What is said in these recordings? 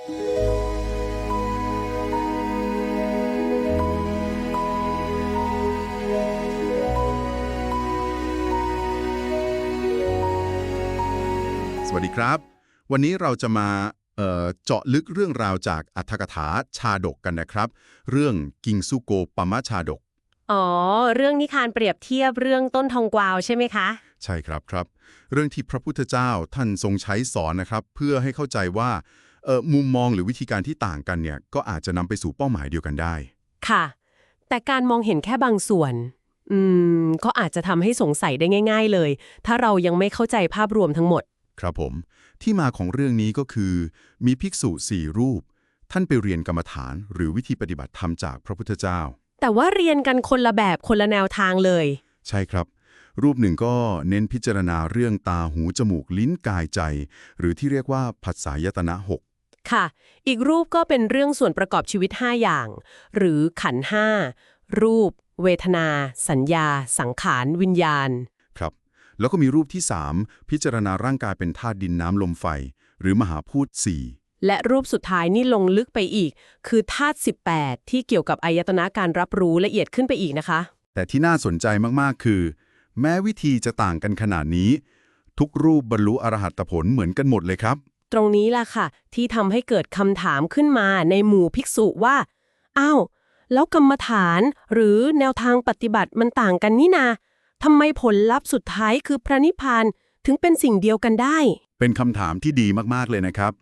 สวัสดีครับ วันนี้เราจะมาเอ่อเจาะลึกเรื่องราวจากอัธกถาชาดกกันนะครับ เรื่องกิงซุโกปมะชาดก อ๋อ เรื่องนิทานเปรียบเทียบเรื่องต้นทองกวาวใช่ไหมคะ ใช่ครับครับ เรื่องที่พระพุทธเจ้าท่านทรงใช้สอนนะครับ เพื่อให้เข้าใจว่าเอ่อ มุมมองหรือวิธีการที่ต่างกันเนี่ยก็อาจจะนำไปสู่เป้าหมายเดียวกันได้ ค่ะ แต่การมองเห็นแค่บางส่วน อืม ก็อาจจะทำให้สงสัยได้ง่าย ๆ เลย ถ้าเรายังไม่เข้าใจภาพรวมทั้งหมด ครับผม ที่มาของเรื่องนี้ก็คือ มีภิกษุสี่รูป ท่านไปเรียนกรรมฐาน หรือวิธีปฏิบัติธรรมจากพระพุทธเจ้า แต่ว่าเรียนกันคนละแบบคนละแนวทางเลย ใช่ครับ รูปหนึ่งก็เน้นพิจารณาเรื่องตาหูจมูกลิ้นกายใจ หรือที่เรียกว่าผัสสายตนะหก ค่ะ อีกรูปก็เป็นเรื่องส่วนประกอบชีวิต 5 อย่าง หรือขันธ์ห้ารูป เวทนา สัญญา สังขาร วิญญาณ ครับ แล้วก็มีรูปที่ 3 พิจารณาร่างกายเป็นธาตุดินน้ำลมไฟ หรือมหาพูดสี่และรูปสุดท้ายนี่ลงลึกไปอีก คือธาตุ18 ที่เกี่ยวกับอายตนะการรับรู้ละเอียดขึ้นไปอีกนะคะ แต่ที่น่าสนใจมากๆ คือ แม้วิธีจะต่างกันขนาดนี้ ทุกรูปบรรลุอรหัตผลเหมือนกันหมดเลยครับ ตรงนี้ล่ะค่ะ ที่ทำให้เกิดคำถามขึ้นมาในหมู่ภิกษุว่า อ้าว แล้วกรรมฐานหรือแนวทางปฏิบัติมันต่างกันนี่นาทำไมผลลัพธ์สุดท้ายคือพระนิพพานถึงเป็นสิ่งเดียวกันได้ เป็นคำถามที่ดีมากๆเลยนะครับ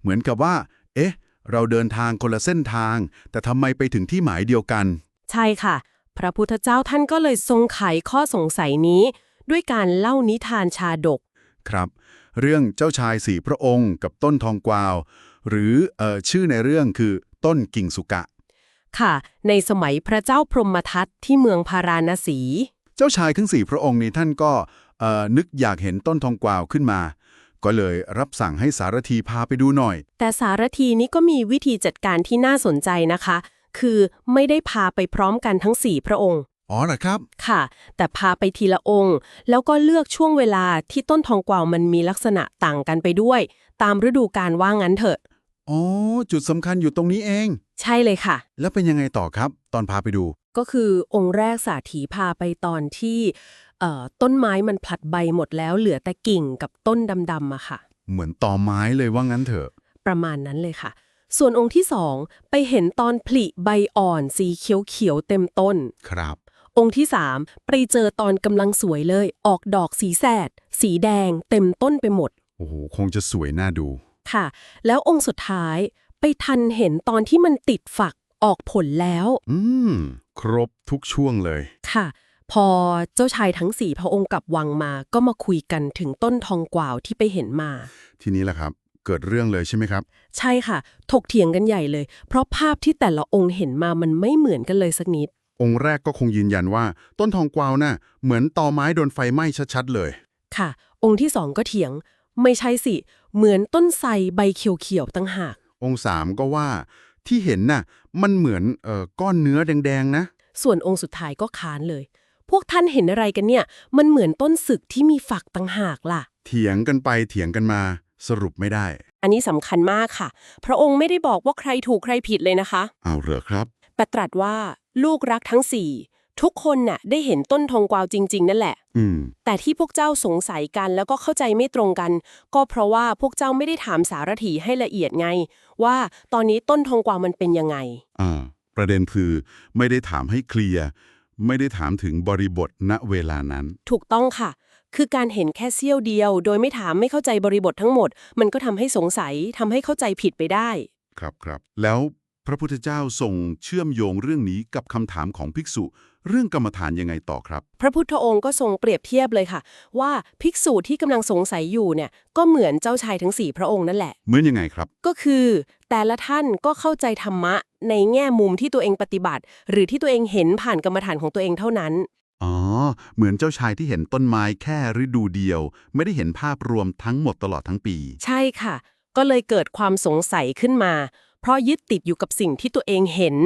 เหมือนกับว่า เอ๊ะ เราเดินทางคนละเส้นทาง แต่ทำไมไปถึงที่หมายเดียวกัน ใช่ค่ะ พระพุทธเจ้าท่านก็เลยทรงไขข้อสงสัยนี้ ด้วยการเล่านิทานชาดก ครับ เรื่องเจ้าชายสี่พระองค์กับต้นทองกวาว หรือเอ่อชื่อในเรื่องคือต้นกิ่งสุกะ ค่ะ ในสมัยพระเจ้าพรหมทัตที่เมืองพาราณสี เจ้าชายทั้งสี่พระองค์นี้ท่านก็เอ่อนึกอยากเห็นต้นทองกวาวขึ้นมา ก็เลยรับสั่งให้สารธีพาไปดูหน่อย แต่สารทีนี้ก็มีวิธีจัดการที่น่าสนใจนะคะ คือไม่ได้พาไปพร้อมกันทั้งสี่พระองค์ อ๋อเหรอครับ ค่ะ แต่พาไปทีละองค์ แล้วก็เลือกช่วงเวลาที่ต้นทองกวาวมันมีลักษณะต่างกันไปด้วย ตามฤดูกาลว่างั้นเถอะ อ๋อ จุดสำคัญอยู่ตรงนี้เอง ใช่เลยค่ะ แล้วเป็นยังไงต่อครับ ตอนพาไปดู ก็คือองค์แรกสาถีพาไปตอนที่เอ่อต้นไม้มันผลัดใบหมดแล้วเหลือแต่กิ่งกับต้นดำๆอะค่ะ เหมือนต่อไม้เลยว่างั้นเถอะ ประมาณนั้นเลยค่ะ ส่วนองค์ที่สองไปเห็นตอนผลิใบอ่อนสีเขียวๆเต็มต้น ครับ องค์ที่สามไปเจอตอนกำลังสวยเลย ออกดอกสีแสด สีแดง เต็มต้นไปหมด โอ้โห คงจะสวยน่าดู ค่ะ แล้วองค์สุดท้ายไปทันเห็นตอนที่มันติดฝักออกผลแล้ว อืม ครบทุกช่วงเลย ค่ะ พอเจ้าชายทั้งสี่พระองค์กลับวังมาก็มาคุยกันถึงต้นทองกวาวที่ไปเห็นมา ทีนี้แหละครับ เกิดเรื่องเลยใช่ไหมครับ ใช่ค่ะ ถกเถียงกันใหญ่เลย เพราะภาพที่แต่ละองค์เห็นมามันไม่เหมือนกันเลยสักนิด องค์แรกก็คงยืนยันว่า ต้นทองกวาวน่ะเหมือนตอไม้โดนไฟไหม้ชัดๆเลย ค่ะ องค์ที่สองก็เถียง ไม่ใช่สิ เหมือนต้นไทรใบเขียวๆตั้งหาก องค์สามก็ว่า ที่เห็นน่ะมันเหมือนเอ่อก้อนเนื้อแดงๆนะ ส่วนองค์สุดท้ายก็ค้านเลย พวกท่านเห็นอะไรกันเนี่ย มันเหมือนต้นศึกที่มีฝักตั้งหากล่ะ เถียงกันไปเถียงกันมาสรุปไม่ได้ อันนี้สำคัญมากค่ะ พระองค์ไม่ได้บอกว่าใครถูกใครผิดเลยนะคะ เอาเหรอครับ แต่ตรัสว่า ลูกรักทั้งสี่ทุกคนน่ะได้เห็นต้นทองกวาวจริง ๆ นั่นแหละอืมแต่ที่พวกเจ้าสงสัยกันแล้วก็เข้าใจไม่ตรงกัน ก็เพราะว่าพวกเจ้าไม่ได้ถามสารถีให้ละเอียดไง ว่าตอนนี้ต้นทองกวาวมันเป็นยังไง อ่า ประเด็นคือไม่ได้ถามให้เคลียร์ ไม่ได้ถามถึงบริบทณเวลานั้น ถูกต้องค่ะ คือการเห็นแค่เสี้ยวเดียว โดยไม่ถามไม่เข้าใจบริบททั้งหมด มันก็ทำให้สงสัยทำให้เข้าใจผิดไปได้ ครับครับ แล้ว พระพุทธเจ้าทรงเชื่อมโยงเรื่องนี้กับคำถามของภิกษุ เรื่องกรรมฐานยังไงต่อครับ พระพุทธองค์ก็ทรงเปรียบเทียบเลยค่ะ ว่าภิกษุที่กำลังสงสัยอยู่เนี่ยก็เหมือนเจ้าชายทั้งสี่พระองค์นั่นแหละ เหมือนยังไงครับ ก็คือ แต่ละท่านก็เข้าใจธรรมะในแง่มุมที่ตัวเองปฏิบัติ หรือที่ตัวเองเห็นผ่านกรรมฐานของตัวเองเท่านั้น อ๋อ เหมือนเจ้าชายที่เห็นต้นไม้แค่ฤดูเดียว ไม่ได้เห็นภาพรวมทั้งหมดตลอดทั้งปี ใช่ค่ะ ก็เลยเกิดความสงสัยขึ้นมา เพราะยึดติดอยู่กับสิ่งที่ตัวเองเห็น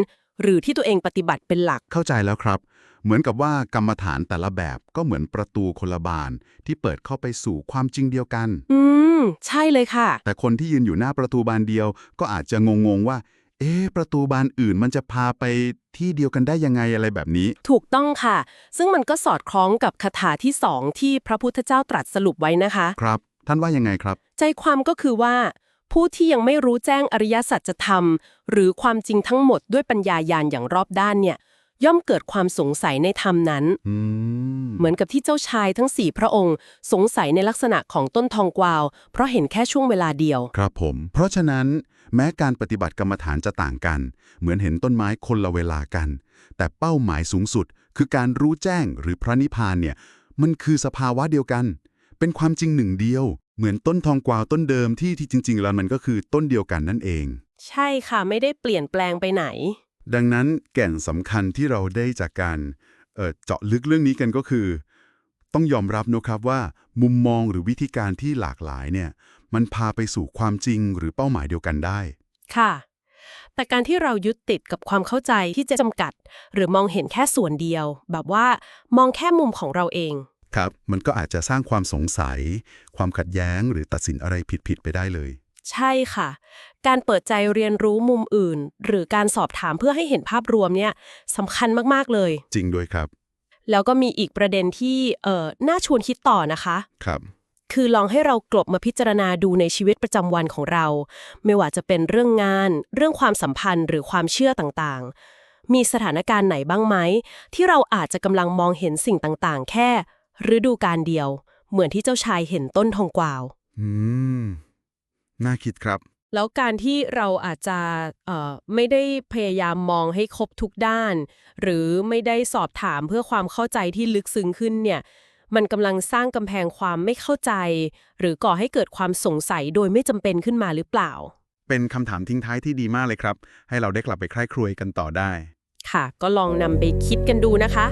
หรือที่ตัวเองปฏิบัติเป็นหลัก เข้าใจแล้วครับ เหมือนกับว่ากรรมฐานแต่ละแบบก็เหมือนประตูคนละบานที่เปิดเข้าไปสู่ความจริงเดียวกัน อืม ใช่เลยค่ะ แต่คนที่ยืนอยู่หน้าประตูบานเดียว ก็อาจจะงงๆว่า เอ๊ะประตูบานอื่นมันจะพาไปที่เดียวกันได้ยังไงอะไรแบบนี้ ถูกต้องค่ะ ซึ่งมันก็สอดคล้องกับคาถาที่สองที่พระพุทธเจ้าตรัสสรุปไว้นะคะ ครับ ท่านว่ายังไงครับ ใจความก็คือว่า ผู้ที่ยังไม่รู้แจ้งอริยสัจธรรม หรือความจริงทั้งหมดด้วยปัญญาญาณอย่างรอบด้านเนี่ย ย่อมเกิดความสงสัยในธรรมนั้นอืมเหมือนกับที่เจ้าชายทั้งสี่พระองค์ สงสัยในลักษณะของต้นทองกวาว เพราะเห็นแค่ช่วงเวลาเดียว ครับผม เพราะฉะนั้นแม้การปฏิบัติกรรมฐานจะต่างกัน เหมือนเห็นต้นไม้คนละเวลากัน แต่เป้าหมายสูงสุด คือการรู้แจ้งหรือพระนิพพานเนี่ยมันคือสภาวะเดียวกัน เป็นความจริงหนึ่งเดียว เหมือนต้นทองกวาวต้นเดิมที่ที่จริง ๆ แล้วมันก็คือต้นเดียวกันนั่นเอง ใช่ค่ะไม่ได้เปลี่ยนแปลงไปไหน ดังนั้นแก่นสำคัญที่เราได้จากการเอ่อเจาะลึกเรื่องนี้กันก็คือ ต้องยอมรับนะครับว่า มุมมองหรือวิธีการที่หลากหลายเนี่ย มันพาไปสู่ความจริงหรือเป้าหมายเดียวกันได้ ค่ะ แต่การที่เรายึดติดกับความเข้าใจที่จะจำกัด หรือมองเห็นแค่ส่วนเดียว แบบว่ามองแค่มุมของเราเอง ครับ มันก็อาจจะสร้างความสงสัย ความขัดแย้งหรือตัดสินอะไรผิดๆไปได้เลย ใช่ค่ะ การเปิดใจเรียนรู้มุมอื่น หรือการสอบถามเพื่อให้เห็นภาพรวมเนี่ยสำคัญมากๆเลย จริงด้วยครับ แล้วก็มีอีกประเด็นที่เอ่อน่าชวนคิดต่อนะคะครับคือลองให้เรากลบมาพิจารณาดูในชีวิตประจำวันของเรา ไม่ว่าจะเป็นเรื่องงาน เรื่องความสัมพันธ์หรือความเชื่อต่างๆ มีสถานการณ์ไหนบ้างไหม ที่เราอาจจะกำลังมองเห็นสิ่งต่างๆ แค่ ฤดูการเดียว เหมือนที่เจ้าชายเห็นต้นทองกวาว อืม น่าคิดครับ แล้วการที่เราอาจจะเอ่อไม่ได้พยายามมองให้ครบทุกด้าน หรือไม่ได้สอบถามเพื่อความเข้าใจที่ลึกซึ้งขึ้นเนี่ย มันกำลังสร้างกำแพงความไม่เข้าใจ หรือก่อให้เกิดความสงสัยโดยไม่จำเป็นขึ้นมาหรือเปล่า เป็นคำถามทิ้งท้ายที่ดีมากเลยครับ ให้เราได้กลับไปใคร่ครวญกันต่อได้ ค่ะ ก็ลองนำไปคิดกันดูนะคะ